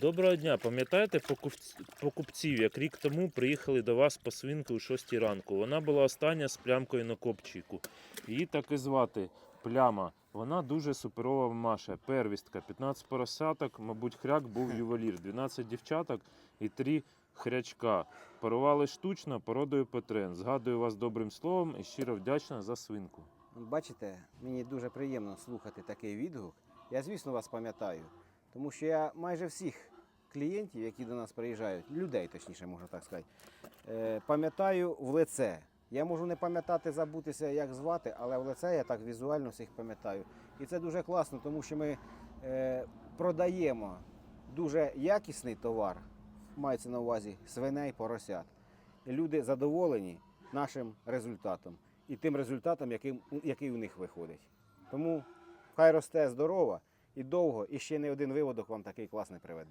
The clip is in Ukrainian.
Доброго дня. Пам'ятаєте покупців, як рік тому приїхали до вас по свинку о 6 ранку. Вона була остання з плямкою на копчику. Її так і звати пляма. Вона дуже суперова Маша. Первістка, 15 поросяток, мабуть, хряк був ювелір, 12 дівчаток і 3 хрячка. Парували штучно, породою Петрен. Згадую вас добрим словом і щиро вдячна за свинку. Бачите, мені дуже приємно слухати такий відгук. Я, звісно, вас пам'ятаю, тому що я майже всіх клієнтів, які до нас приїжджають, людей, точніше, можна так сказати, е, пам'ятаю в лице. Я можу не пам'ятати, забутися, як звати, але в лице я так візуально всіх пам'ятаю. І це дуже класно, тому що ми е, продаємо дуже якісний товар, мається на увазі свиней, поросят. Люди задоволені нашим результатом і тим результатом, який у них виходить. Тому хай росте здорова і довго, і ще не один виводок вам такий класний приведе.